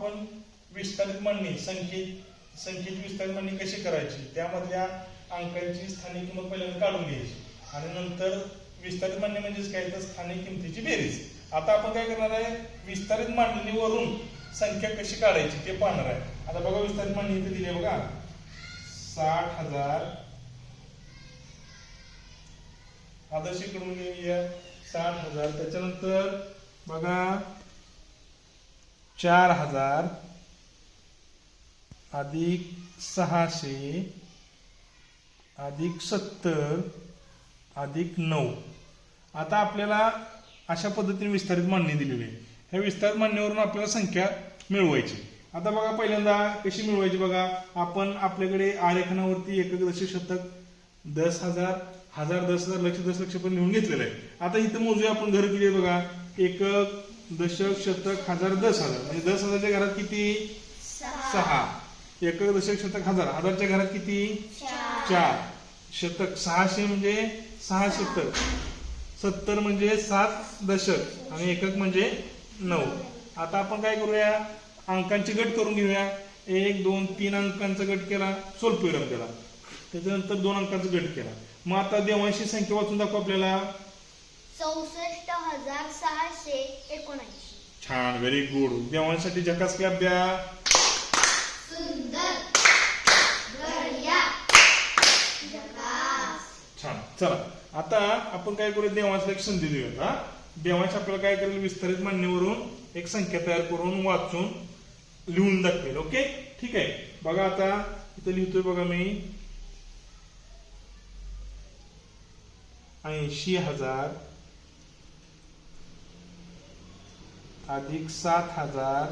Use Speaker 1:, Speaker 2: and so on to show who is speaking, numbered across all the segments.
Speaker 1: आपण विस्तारित मांडणी संख्येत संख्येची विस्तारित मांडणी कशी करायची? त्यामधल्या अंकांची स्थानिक किंमत पहिल्यांदा काढून घ्यायची. आणि नंतर विस्तारित म्हणणे म्हणजेच काय? तर स्थानिक किमतीची बेरीज. आता आपण काय करणार आहे? विस्तारित मांडणीवरून संख्या कशी काढायची ते पाहणार आहे. आता बघा विस्तारित मांडणी इथे दिली आहे बघा. साठ हजार. आदर्शकडून घेऊया. साठ हजार. त्याच्यानंतर बघा चार हजार अधिक सहाशे अधिक सत्तर अधिक नऊ. आता आपल्याला अशा पद्धतीने विस्तारित मांडणी दिलेली आहे. ह्या विस्तारित मांडणीवरून आपल्याला संख्या मिळवायची. आता बघा पहिल्यांदा कशी मिळवायची बघा. आपण आपल्याकडे आलेखनावरती एकक दशक शतक दस हजार हजार दस हजार लक्ष दस लक्ष पण लिहून घेतलेलं आहे. आता इथं मोजूया आपण घर किती बघा. एकक दशक शतक हजार दस हजार. म्हणजे दस हजारच्या घरात किती? सहा. एकक दशक शतक हजार. हजारच्या घरात किती? चार. शतक सहाशे म्हणजे सहा शतक सत्तर म्हणजे सात दशक आणि एकक म्हणजे नऊ. आता आपण काय करूया? अंकांची गट करून घेऊया. एक दोन तीन अंकांचा गट केला. सोलपूरम केला. त्याच्यानंतर दोन अंकांचा गट केला. मग आता देवांशी संख्या वाचून दाखव आपल्याला.
Speaker 2: चौसष्ट हजार सहाशे एकोणऐंशी.
Speaker 1: छान व्हेरी गुड देवांसाठी झकास क्लॅप द्या
Speaker 2: सुंदर. बढिया.
Speaker 1: छान. चला आता आपण काय करूया देवांचा एक संधी देऊया हा? देवांश आपल्याला काय करेल? विस्तारित मांडणीवरून एक संख्या तयार करून वाचून लिहून दाखवेल ओके ठीक आहे. बघा आता इथं लिहितोय बघा मी. ऐंशी हजार अधिक सात हजार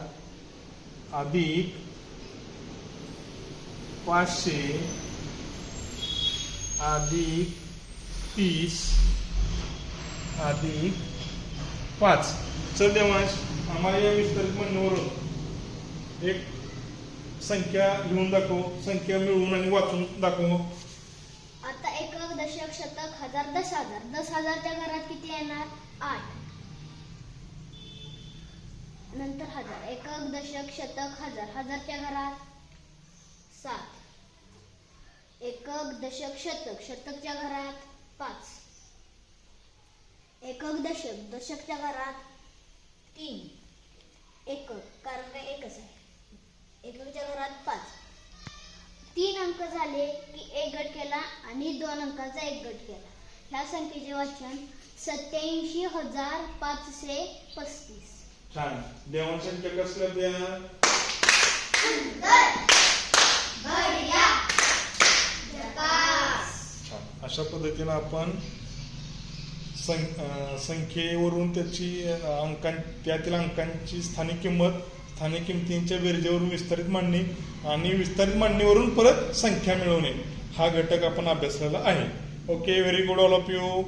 Speaker 1: अधिक पाचशे अधिक तीस अधिक पाच. चल देवांश आम्हाला या विस्तारित म्हणण्यावरून एक संख्या लिहून दाखव संख्या मिळवून आणि वाचून दाखव.
Speaker 2: आता एकक दशक शतक हजार दस हजार. दस हजारच्या घरात किती येणार? आठ. नंतर हजार एकक दशक शतक हजार. हजारच्या घरात? सात. एकक दशक शतक. शतकच्या घरात? पाच. एकक दशक दशकच्या घरात? तीन. एकक कारण काय एकच आहे? एककच्या घरात पाच. तीन अंक झाले की एक गट केला आणि दोन अंकाचा एक गट केला. ह्या संख्येचे वाचन सत्याऐंशी हजार पाचशे पस्तीस.
Speaker 1: छान. देवान कसल्या कसलं छान. अशा पद्धतीनं आपण सं- संख्येवरून त्याची अंकां त्यातील अंकांची स्थानिक किंमत स्थानिक किमतींच्या बेरजेवरून विस्तारित मांडणी आणि विस्तारित मांडणीवरून परत संख्या मिळवणे हा घटक आपण अभ्यासलेला आहे. Okay very good all of you